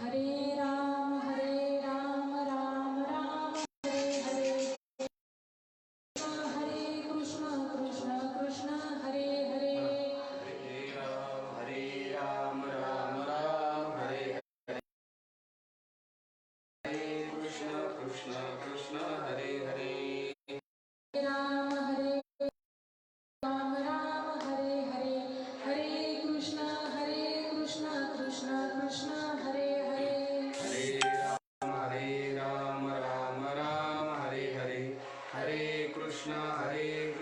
हरे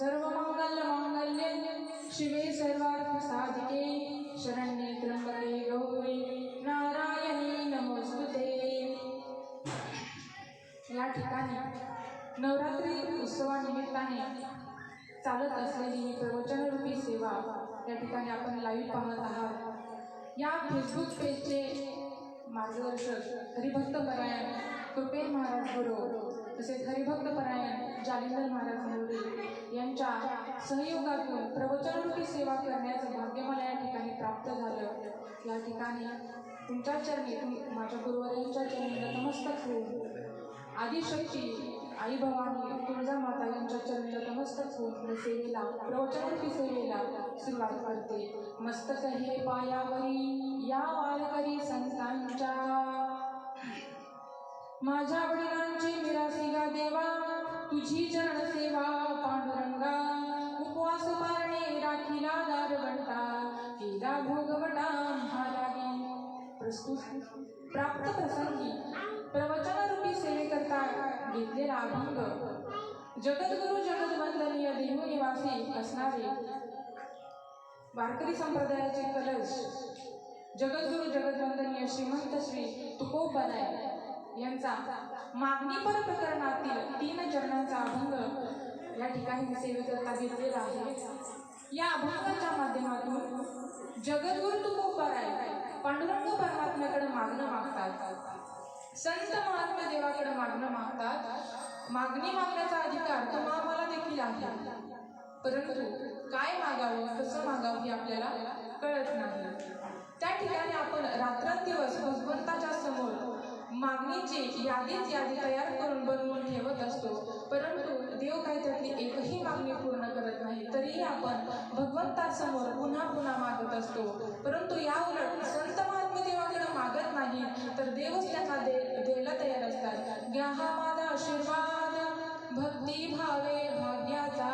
सर्वमङ्गलमाङ्गल्ये शिवे सर्वार्थसाधिके शरण्ये त्र्यम्बके गौरी नारायणी नमोस्तुते. या ठिकाणी नवरात्री उत्सवानिमित्ताने चालत असलेली ही प्रवचनरूपी सेवा या ठिकाणी आपण लाईव्ह पाहत आहात. या फेसबुक पेजचे मार्गदर्शक हरिभक्त परायण कृपेन महाराज बरोबर तसेच हरिभक्तपरायण जालिंदर महाराज नवरे यांच्या सहयोगातून प्रवचनरूपी सेवा करण्याचं भाग्य मला या ठिकाणी प्राप्त झालं. या ठिकाणी तुमच्या चरणी माझ्या गुरुवारींच्या चरणी नतमस्तक होऊन आदिशक्ती आई भवानी तुळजा माता यांच्या चरणी नतमस्तक होऊन मी सेवेला प्रवचनरूपी सेवेला सुरुवात करते. मस्तक हे पायावरी या वारकरी संतांच्या माझ्या वडिलांची मिरासिगा देवा तुझी चरण सेवा पांडुरंगा. उपवास पारणे राखीला दारवंटा तिला भोगवटा महाराणी. प्रस्तुत प्राप्त प्रसंगी प्रवचनारूपी सेवेकरता घेतलेला अभंग जगद्गुरु जगदवंदनीय देहनिवासी असणारे वारकरी संप्रदायाचे कलश जगद्गुरु जगदवंदनीय श्रीमंत श्री तुकोपनाय यांचा मागणीपर प्रकरणातील तीन चरणांचा अभंग या ठिकाणी सेवेकरता घेतलेला आहे. या अभंगाच्या माध्यमातून जगद्गुरु तुकोबाराय पांडुरंग परमात्म्याकडे मागणं मागतात. संत महात्मा देवाकडे मागणं मागतात. मागणी मागण्याचा अधिकार तुम्हा मला देखील आहे. परंतु काय मागावं कसं मागावं हे आपल्याला कळत नाही. त्या ठिकाणी आपण रात्रंदिवस भगवंताच्या समोर मागणीची यादीच यादी तयार करून बनवून ठेवत असतो. परंतु देव काही त्यातली एकही मागणी पूर्ण करत नाही तरीही आपण भगवंतासमोर पुन्हा पुन्हा मागत असतो. परंतु या उलट संत महात्मा देवाकडे मागत नाही तर देवच त्यांना दे द्यायला तयार असतात. घ्या हा माझा आशीर्वाद भक्ती भावे भाग्याचा.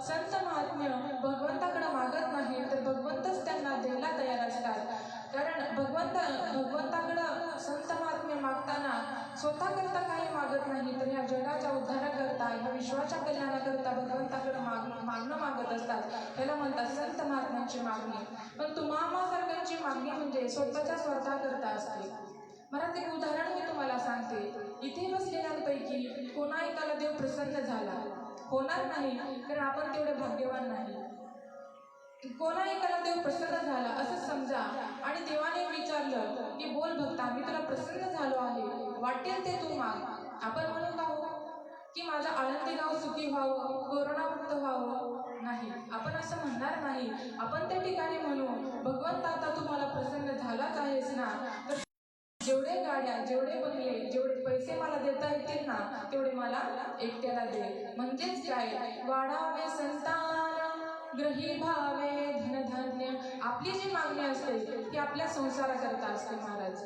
संत महात्म्य भगवंताकडे मागत नाही तर भगवंतच त्यांना द्यायला तयार असतात. कारण भगवंत भगवंताकडं संत महात्म्य मागताना स्वतः करता काही मागत नाही तर ह्या जगाच्या उद्धाराकरता ह्या विश्वाच्या कल्याणाकरता भगवंताकडे माग मागणं मागत असतात. त्याला म्हणतात संत महात्म्यांची मागणी. पण तुम्हा सारख्यांची मागणी म्हणजे स्वतःच्या स्वतः करता असते. मला ते उदाहरण मी तुम्हाला सांगते. इथे बसलेल्यांपैकी कोणा एकाला देव प्रसन्न झाला. होणार नाही कारण आपण तेवढे भाग्यवान नाही. कोणा एकाला देव प्रसन्न झाला असं समजा आणि देवाने विचारलं की बोल भक्ता मी तुला प्रसन्न झालो आहे. वाटेल ते तू माग. आपण म्हणून का हो? की माझं आळंदी गाव सुखी व्हावं कोरोनामुक्त व्हावं? नाही आपण असं म्हणणार नाही. आपण त्या ठिकाणी म्हणू भगवंत आता तुम्हाला प्रसन्न झालाच आहेस ना? तर जेवढे गाड्या जेवढे बंगले जेवढे पैसे मला देता येतील ना तेवढे मला एकट्याला दे. म्हणजेच काय? वाढावे संतान. ग्रही भावे धनधान्य आपली जी मागणी असते ती आपल्या संसाराकरता असते महाराज.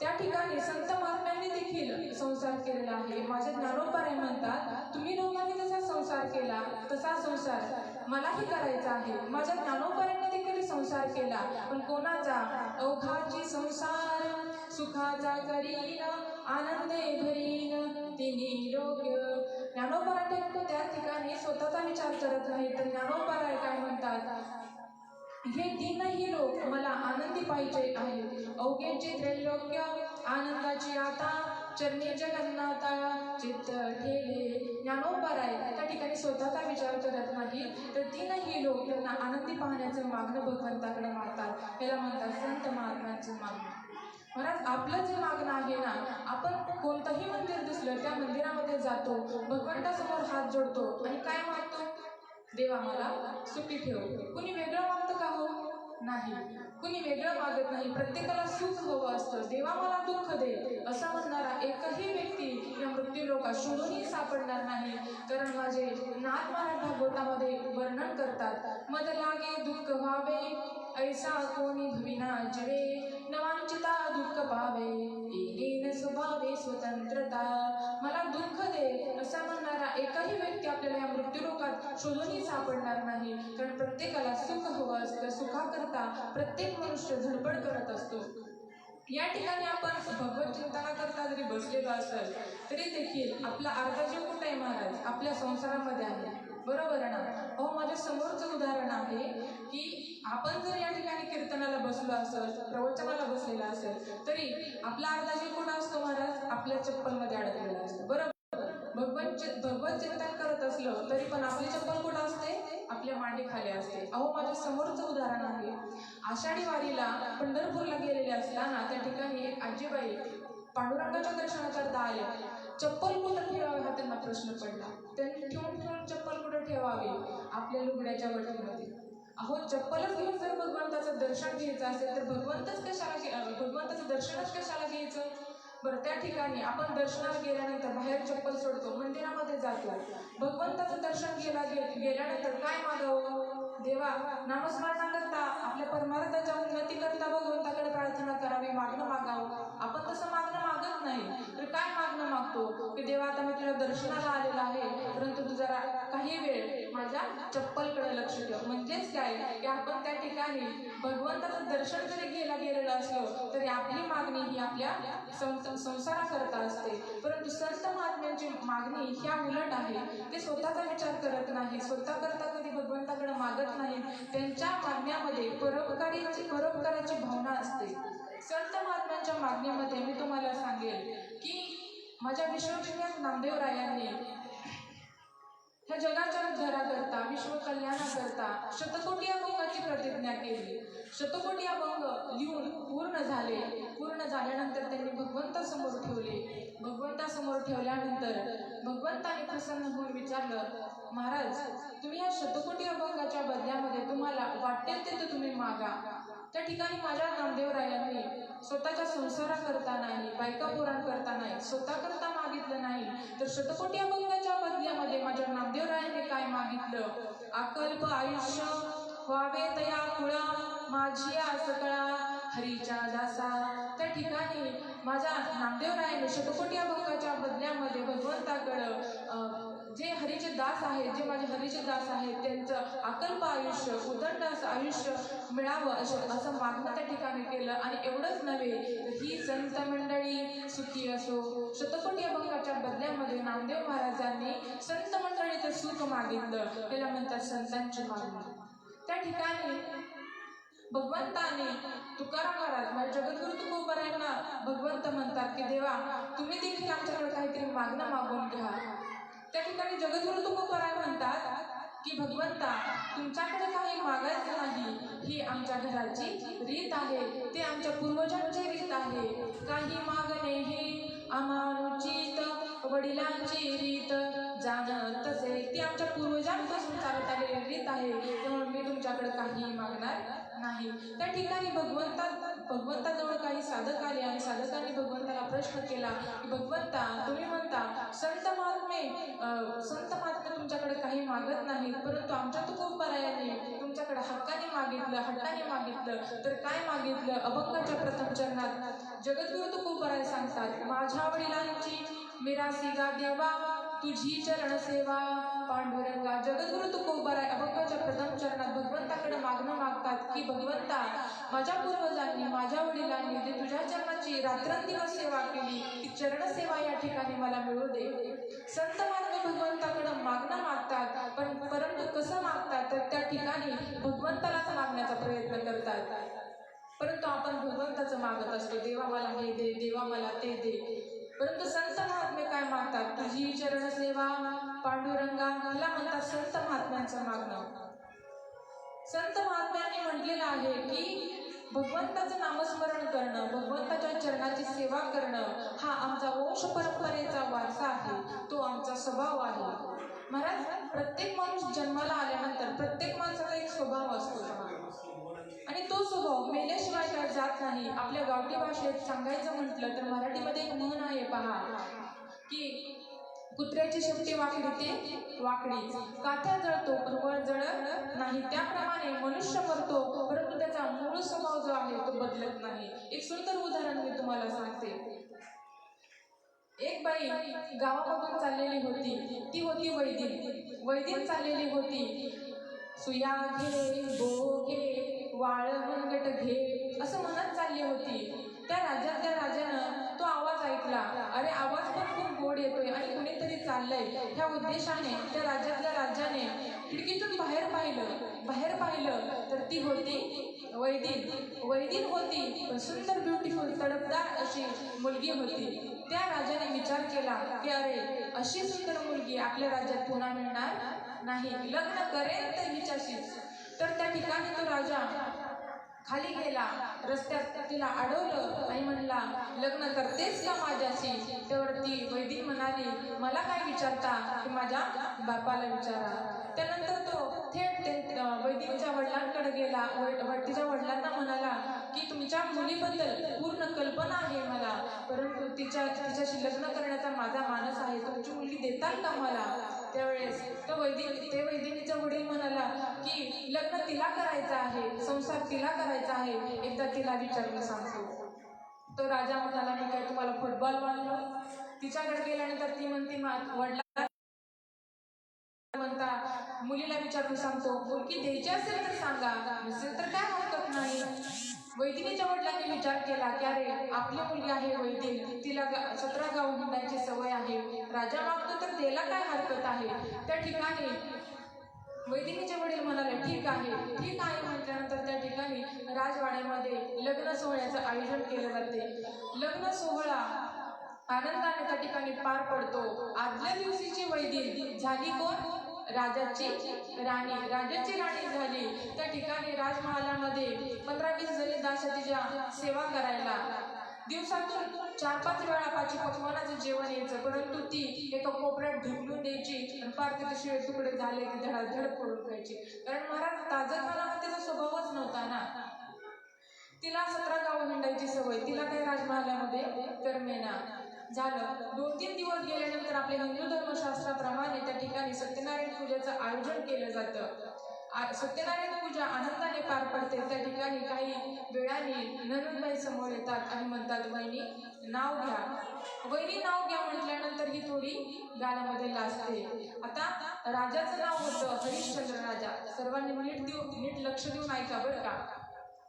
त्या ठिकाणी संत महात्म्यांनी देखील संसार केलेला आहे. माझे ज्ञानोपारे म्हणतात तुम्ही लोकांनी जसा संसार केला तसा संसार मलाही करायचा आहे. माझ्या ज्ञानोपाऱ्यांनी देखील संसार केला पण कोणाचा? अवघाची संसार. सुखाचा करीन आनंदे भरीन. तिन्ही लोक ज्ञानोपरायण फक्त त्या ठिकाणी स्वतःचा विचार करत नाही तर ज्ञानोपराय काय म्हणतात? हे तीनही लोक मला आनंदी पाहिजे आहेत. अवघेचे त्रैलोक्य आनंदाची आता चरणी जगन्नाथा चित्त ठेले. ज्ञानोपराय आहे त्या ठिकाणी स्वतःचा विचार करत नाही तर तीनही लोक त्यांना आनंदी पाहण्याचं मागणं भगवंताकडे मागतात. याला म्हणतात संत महात्म्यांचं मागणं. महाराज आपलं जे मागणं आहे ना आपण कोणतंही मंदिर दिसलं त्या मंदिरामध्ये जातो भगवंतासमोर हात जोडतो आणि काय मागतो? देवा मला सुखी ठेव. कुणी वेगळं मागतं का हो? नाही. कुणी वेगळं मागत नाही. प्रत्येकाला सुख हवं असतं. देवा मला दुःख दे असं म्हणणारा एकही व्यक्ती या मृत्यूलोकात शोधूनही सापडणार नाही. कारण माझे नाथ महाराज भागवतामध्ये वर्णन करतात मद लागे दुःख व्हावे ऐसा कोणी भविना शोधूनही सापडणार नाही. कारण प्रत्येकाला सुख हवं असतं सुखाकरता प्रत्येक मनुष्य धडपड करत असतो. या ठिकाणी आपण भगवत चिंतना करता जरी बसलेलो असेल तरी देखील आपला अर्धा जीव कुठे आहे महाराज? आपल्या संसारामध्ये आहे. बरोबर ना? अहो माझ्या समोरचं उदाहरण आहे की आपण जर या ठिकाणी कीर्तनाला बसलो असेल प्रवचनाला बसलेला असेल तरी आपला अर्धा जीव कोणा असतो महाराज? आपल्या चप्पलमध्ये अडकलेला असतो. बरोबर? भगवत भगवत चिंतन करत असलं तरी पण आपली चप्पल आपल्या खाली असते. अहो माझ्या समोरचं उदाहरण आहे. आषाढी वारीला पंढरपूरला गेलेले असताना त्या ठिकाणी एक आजीबाई पांडुरंगाच्या दर्शनाकरता आले. चप्पल कुठं ठेवावी हा त्यांना प्रश्न पडला. त्यांनी ठेवून ठेवून चप्पल कुठं ठेवावी? आपल्या लुगड्याच्या वटीमध्ये अहो चप्पलच घेऊन जर भगवंताचं दर्शन घ्यायचं असेल तर भगवंतच कशाला भगवंताचं दर्शनच कशाला घ्यायचं? बरं त्या ठिकाणी आपण दर्शनाला गेल्यानंतर बाहेर चप्पल सोडतो मंदिरामध्ये जातो. भगवंताचं दर्शन केला गे- गेल्यानंतर काय मागावं? देवा नामस्मरणाकरता आपल्या परमार्थाच्या उन्नतीकरता भगवंताकडे प्रार्थना करावी मागणं मागावं. आपण तसं मागणं मागत नाही. मागतो की देवा आता मी तुला दर्शनाला आलेला आहे परंतु तू जरा काही वेळ माझ्या चप्पलकडे लक्ष ठेव. म्हणजेच काय? की आपण त्या ठिकाणी भगवंताचं दर्शन जरी घ्यायला गेलेलं असलं तरी आपली मागणी ही आपल्या सं- संसाराकरता असते. परंतु संत महात्म्यांची मागणी ह्या उलट आहे. ते स्वतःचा विचार करत नाही स्वतः करता कधी भगवंताकडे मागत नाही. त्यांच्या मागण्यामध्ये परोपकारीची परोपकाराची भावना असते. संत महात्म्यांच्या मागणीमध्ये मी तुम्हाला सांगेल की माझ्या विश्वविख्यात नामदेवरायांनी ह्या जगाच्या उद्धाराकरता विश्व कल्याणाकरता शतकोटी अभंगाची प्रतिज्ञा केली. शतकोटी अभंग लिहून पूर्ण झाले. पूर्ण झाल्यानंतर त्यांनी भगवंतासमोर ठेवले. भगवंतासमोर ठेवल्यानंतर भगवंताने प्रसन्न होऊन विचारलं महाराज तुम्ही या शतकोटी अभंगाच्या बदल्यामध्ये तुम्हाला वाटेल ते तुम्ही मागा. त्या ठिकाणी माझ्या नामदेवरायांनी स्वतःच्या संसाराकरता नाही बायका पोरांकरता नाही स्वतःकरता मागितलं नाही तर शतकोटी अभंगाच्या बदल्यामध्ये माझ्या नामदेवरायांनी काय मागितलं? अकल्प आयुष्य व्हावे तया कुळा माझी आसकळा हरीच्या दासा. त्या ठिकाणी माझ्या नामदेवरायाने शतकोटी अभंगाच्या बदल्यामध्ये भगवंताकडं जे हरीचे दास आहेत जे माझे हरीचे दास आहेत त्यांचं अकल्प आयुष्य उदंड असं आयुष्य मिळावं असं असं मागणं त्या ठिकाणी केलं. आणि एवढंच नव्हे तर ही संत मंडळी सुखी असो. शतकोटी अभंगाच्या बदल्यामध्ये नामदेव महाराजांनी संत मंडळीचं सुख मागितलं. त्याला म्हणतात संतांची मागणी. त्या ठिकाणी भगवंताने तुकाराम महाराज म्हणजे जगद्गुरु तुकोबरायांना भगवंत म्हणतात की देवा तुम्ही देखील आमच्याकडे काहीतरी मागणं मागून घ्या. त्या ठिकाणी जगद्गुरु तुकोबाराय म्हणतात? की भगवंता तुमच्याकडे काही मागायचं नाही. ही आमच्या घराची रीत आहे. ते आमच्या पूर्वजांची रीत आहे. काही मागणे हे आमानुचित वडिलांची रीत. जाणत तसे ती आमच्या पूर्वजांपासून चालत आलेली रीत आहे. त्यामुळे मी तुमच्याकडे काही मागणार नाही. त्या ठिकाणी भगवंता भगवंताजवळ काही साधक आले आणि साधकांनी भगवंताला प्रश्न केला की भगवंता तुम्ही म्हणता संत महात्मे संत महात्मे तुमच्याकडे काही मागत नाहीत परंतु आमच्या तुकोबरायाने तुमच्याकडे हक्काने मागितलं हट्टाने मागितलं तर काय मागितलं? अभंगाच्या प्रथम चरणात जगद्गुरु तुकोबराय सांगतात. माझ्या वडिलांची मिरासी गा देवा तुझी चरण सेवा. पांडुरंगा जगद्गुरु तुकोबराय अभंगाच्या प्रथम चरणात भगवंताकडे मागणं मागतात की भगवंता माझ्या पूर्वजांनी माझ्या वडिलांनी जे तुझ्या चरणाची रात्रंदिवस सेवा केली ती चरण सेवा या ठिकाणी मला मिळू दे. संत मार्ग भगवंताकडे मागणं मागतात पण परंतु कसं मागतात तर त्या ठिकाणी भगवंतालाच मागण्याचा प्रयत्न करतात. परंतु आपण भगवंताचं मागत असतो. देवा मला हे दे देवा मला ते दे. परंतु संत महात्मे काय मागतात? तुझी चरण सेवा पांडुरंगा मला म्हणतात संत महात्म्यांचं मागणं. संत महात्म्यांनी म्हटलेलं आहे की भगवंताचं नामस्मरण करणं भगवंताच्या चरणाची सेवा करणं हा आमचा वंश परंपरेचा वारसा आहे तो आमचा स्वभाव आहे. जात नाही. आपल्या गावठी भाषेत सांगायचं म्हटलं तर मराठीमध्ये एक म्हण आहे पहा की कुत्र्याची शेपटी वाकडी ते वाकडी काथ्या जळतो पण वर जळत नाही. त्याप्रमाणे मनुष्य मरतो परंतु त्याचा मूळ स्वभाव जो आहे तो बदलत नाही. एक सुंदर उदाहरण मी तुम्हाला सांगते. एक बाई गावामधून चाललेली होती. ती होती वैदिक. वैदिक चाललेली होती. सुया घे गो घे वाळ घे असं म्हणत चालली होती. त्या राजातल्या राजानं तो आवाज ऐकला. अरे आवाज पण खूप गोड येतोय आणि कुणीतरी चाललंय. ह्या उद्देशाने त्या राज्यातल्या राजाने खिडकीतून बाहेर पाहिलं. बाहेर पाहिलं तर ती होती वैदिक. वैदिक होती पण सुंदर ब्युटिफुल तडपदार अशी मुलगी होती. त्या राजाने विचार केला की अरे अशी सुंदर मुलगी आपल्या राज्यात पुन्हा मिळणार नाही. लग्न करेल तर हिच्याशी तर त्या ठिकाणी तो राजा खाली गेला रस्त्यात तिला अडवलं आणि म्हणला लग्न करतेस का माझ्याशी? त्यावर ती वैदिक म्हणाली मला काय विचारता? की माझ्या बापाला विचारा. त्यानंतर तो थेट वैदिकच्या वडिलांकडे गेला. वड- तिच्या वडिलांना म्हणाला की तुमच्या मुलीबद्दल पूर्ण कल्पना आहे मला. परंतु तिच्या तिच्याशी लग्न करण्याचा माझा मानस आहे. तुमची मुलगी देताल का मला? त्यावेळेस तो वैदिक ते वैदिनीचा वडील म्हणाला की लग्न तिला करायचं आहे. संसार तिला करायचा आहे. एकदा तिला विचारून सांगतो. तो राजा म्हणाला मी काय तुम्हाला फुटबॉल मानलो? तिच्याकडे गेल्यानंतर ती म्हणते वडिला म्हणता मुलीला विचारून सांगतो मुलगी द्यायची असेल तर सांगा नसेल तर काय हरकत नाही. वैदिनीच्या वडिलांनी विचार केला की अरे आपली मुलगी आहे वैदिन तिला गा- सतरा गाव घेण्याची सवय आहे राजा मागतो तर त्याला काय हरकत आहे? त्या ठिकाणी वैदिनीचे वडील म्हणाले ठीक आहे ठीक आहे म्हटल्यानंतर त्या ठिकाणी राजवाड्यामध्ये लग्न सोहळ्याचं आयोजन केलं जाते. लग्न सोहळा आनंदाने त्या ठिकाणी पार पडतो. आदल्या दिवशीची वैदिन झाली कोण? राजाची राणी राजाची राणी झाली. त्या ठिकाणी राजमहालामध्ये पंधरा वीस जणी दास तिच्या सेवा करायला. दिवसातून चार पाच वेळा पाची पकवानाचं जेवण यायचं. परंतु ती एका कोपऱ्यात ढुकलून द्यायची आणि पार तिथे शिळे तुकडे झाले की धडाधड पडून खायची. कारण महाराज ताजं खाणं त्याचा स्वभावच नव्हता ना. तिला सतरा गावं हिंडायची सवय. तिला काही राजमहालामध्ये तर मेना झालं. दोन तीन दिवस गेल्यानंतर आपल्या हिंदू धर्मशास्त्राप्रमाणे त्या ठिकाणी सत्यनारायण पूजेचं आयोजन केलं जातं. सत्यनारायण पूजा आनंदाने पार पडते. त्या ठिकाणी काही वेळाने नंदबाई समोर येतात आणि म्हणतात वहिनी नाव घ्या. वहिनी नाव घ्या म्हटल्यानंतर ही थोडी गाण्यामध्ये लाजते आता राजाचं नाव होतं हरिश्चंद्र राजा. सर्वांनी नीट देऊ नीट लक्ष देऊन ऐका बरं का.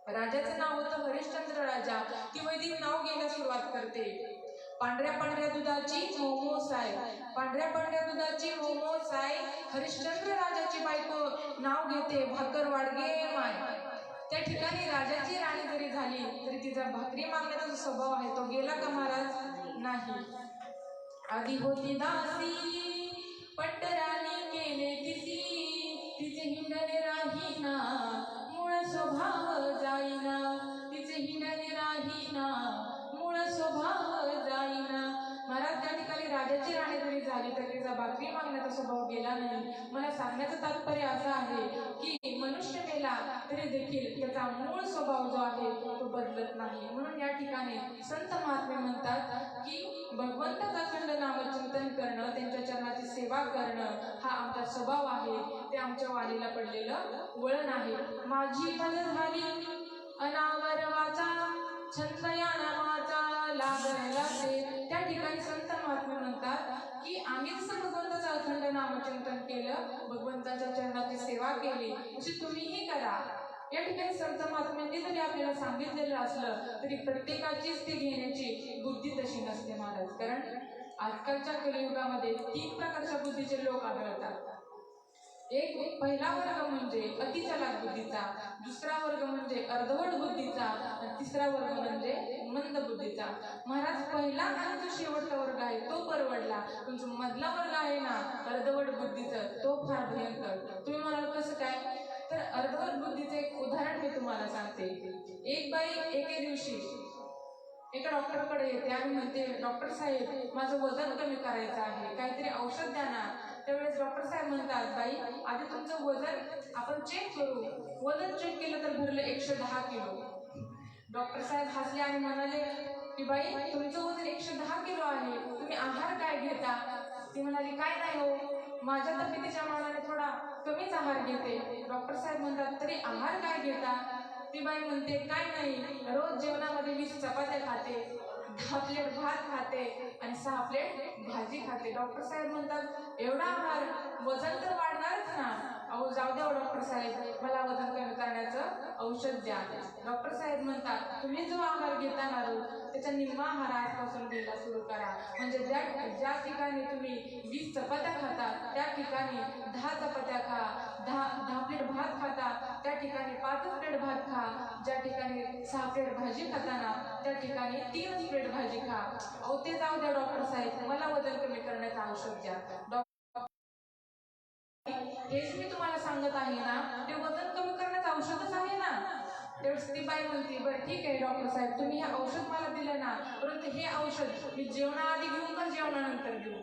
राजाचं नाव होतं हरिश्चंद्र राजा. ती वैदिक नाव घ्यायला सुरुवात करते. पांढऱ्या पांढऱ्या दुधाची मोमो साय. पांढऱ्या पांढऱ्या दुधाची मोमो आहे हरिश्चंद्र राजाची बायको. नाव घेते भाकर वाडगे माय. त्या ठिकाणी राजाची राणी जरी झाली तरी तिचा भाकरी मागण्याचा जो स्वभाव आहे तो गेला का महाराज? नाही. आधी होती दासी पट्टराणी केले तिची तिचे हिंडणे राहीना मूळ स्वभाव जाईना. राजाची राणी जरी झाली तर तिचा बाकी मागण्याचा स्वभाव गेला नाही. मला सांगण्याचं तात्पर्य असं आहे की मनुष्य मेला तरी देखील त्याचा मूळ स्वभाव जो आहे तो बदलत नाही. म्हणून या ठिकाणी संत महात्मे म्हणतात की भगवंताचा अखंड नामचिंतन करणं त्यांच्या चरणाची सेवा करणं हा आमचा स्वभाव आहे. ते आमच्या वारीला पडलेलं वळण आहे. माझी फल झाली अनावर वाचा छंद या नामाचा लागला त्या ठिकाणी संत महात्मा म्हणतात की आम्ही जसं भगवंताचं अखंड नामचिंतन केलं भगवंताच्या चरणाची सेवा केली अशी तुम्हीही करा. या ठिकाणी संत महात्म्यांनी जरी आपल्याला सांगितलेलं असलं तरी प्रत्येकाचीच ती घेण्याची बुद्धी तशी नसते महाराज. कारण आजकालच्या कलियुगामध्ये तीन प्रकारच्या बुद्धीचे लोक आढळतात. एक पहिला वर्ग म्हणजे अतिचलाक बुद्धीचा दुसरा वर्ग म्हणजे अर्धवट बुद्धीचा तिसरा वर्ग म्हणजे मंद बुद्धीचा महाराज पहिला आणि जो शेवटचा वर्ग आहे तो परवडला. तुमचा मधला वर्ग आहे ना अर्धवट बुद्धीचं तो फार भयंकर. तुम्ही म्हणाल कसं काय? तर अर्धवट बुद्धीचं एक उदाहरण मी तुम्हाला सांगते. एक बाई एके दिवशी एका डॉक्टरकडे येते आणि म्हणते डॉक्टर साहेब माझं वजन कमी करायचं आहे. काहीतरी औषध द्या ना. त्यावेळेस डॉक्टर साहेब म्हणतात बाई आधी तुमचं वजन आपण चेक करू. वजन चेक केलं तर भरलं एकशे दहा किलो. डॉक्टर साहेब हसले आणि म्हणाले की बाई तुमचं वजन एकशे दहा किलो आहे. तुम्ही आहार काय घेता? ती म्हणाली काय नाही हो. माझ्या तब्येतीच्या मानाने थोडा कमीच आहार घेते. डॉक्टर साहेब म्हणतात तरी आहार काय घेता? ती बाई म्हणते काय नाही. रोज जेवणामध्ये वीस चपात्या खाते दहा प्लेट भात खाते आणि सहा प्लेट भाजी खाते. डॉक्टर साहेब म्हणतात एवढा आहार वजन तर वाढणारच ना. अहो जाऊ द्या हो, डॉक्टर साहेब. मला वजन कमी करण्याचं औषध द्या डॉक्टर साहेब म्हणतात तुम्ही जो आहार घेता ना रोज त्याचा निम्मा आहार आजपासून घ्यायला सुरू करा. म्हणजे ज्या ज्या ठिकाणी तुम्ही वीस चपात्या खाता त्या ठिकाणी दहा चपात्या खा दहा दहा प्लेट भात खाता त्या ठिकाणी पाचच प्लेट भात खा ज्या ठिकाणी सहा प्लेट भाजी खाताना त्या ठिकाणी तीनच प्लेट भाजी खा. अहो ते जाऊ द्या डॉक्टर साहेब. मला वजन कमी करण्याचं औषध द्या. सांगत आहे ना ते वजन कमी करण्याचं औषधच आहे ना. तेवढं ती बाई म्हणते बरं ठीक आहे डॉक्टर साहेब तुम्ही हे औषध मला दिलं ना परंतु हे औषध मी जेवणाआधी घेऊन का जेवणानंतर घेऊ?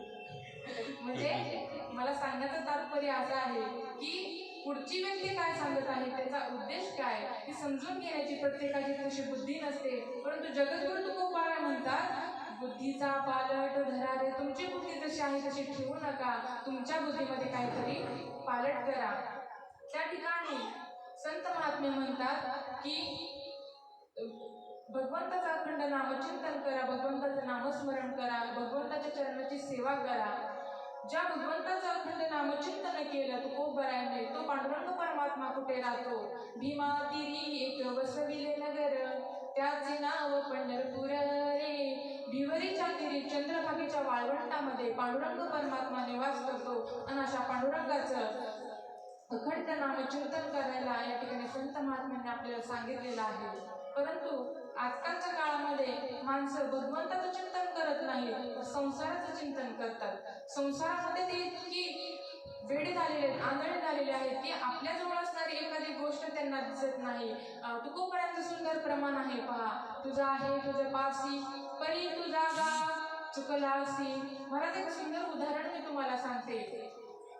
म्हणजे मला सांगण्याचं तात्पर्य असं आहे की पुढची व्यक्ती काय सांगत आहे त्याचा उद्देश काय हे समजून घेण्याची प्रत्येकाची तशी बुद्धी नसते. परंतु जगद्गुरु तुकोबारा म्हणतात बुद्धीचा पालट धरा रे तुमची बुद्धी जशी आहे तशी ठेवू नका. तुमच्या बुद्धीमध्ये काहीतरी पालट करा. त्या ठिकाणी संत महात्मे म्हणतात की भगवंताचा अखंड नामचिंतन करा भगवंताचं नामस्मरण करा भगवंताच्या चरणाची सेवा करा. ज्या भगवंताचं अखंड नामचिंतन केलं तो बरायने म्हणजे तो पांडुरंग परमात्मा कुठे राहतो? भीमा तिरी एक वसविले नगर. त्याचे नाव पंढरपूर रे भिवरीच्या तिरी चंद्रभागेच्या वाळवंटामध्ये पांडुरंग परमात्मा निवास करतो. आणि अशा पांडुरंगाचं अखंड नामचिंतन करायला या ठिकाणी संत महात्म्यांनी आपल्याला सांगितलेलं आहे. परंतु आजकालच्या काळामध्ये माणसं भगवंताचं चिंतन करत नाही तर संसाराचं चिंतन करतात. संसारामध्ये ते इतकी वेडे झालेले आहेत आंधळे झालेले आहेत की आपल्याजवळ असणारी एखादी गोष्ट त्यांना दिसत नाही. तुकोपर्यंत सुंदर प्रमाण आहे पहा. तुझा आहे तुझं पासी परी तुझा गा चुकलासी. मला एक सुंदर उदाहरण मी तुम्हाला सांगते.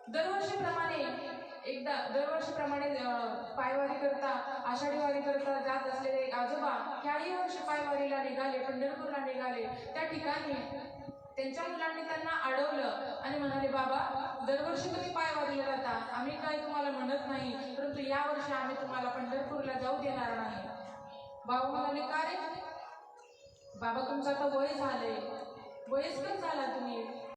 दरवर्षीप्रमाणे एकदा दरवर्षीप्रमाणे पायवारी करता आषाढी वारी करता जात असलेले आजोबा ह्याही वर्षी पायवारीला निघाले पंढरपूरला निघाले. त्या ठिकाणी त्यांच्या मुलांनी त्यांना अडवलं आणि म्हणाले बाबा दरवर्षी तुम्ही पायवारीला जाता. आम्ही काय तुम्हाला म्हणत नाही परंतु या वर्षी आम्ही तुम्हाला पंढरपूरला जाऊ देणार नाही. बाबा म्हणाले का रे? बाबा तुमचं आता वय झालंय. वयस्कर झाला तुम्ही.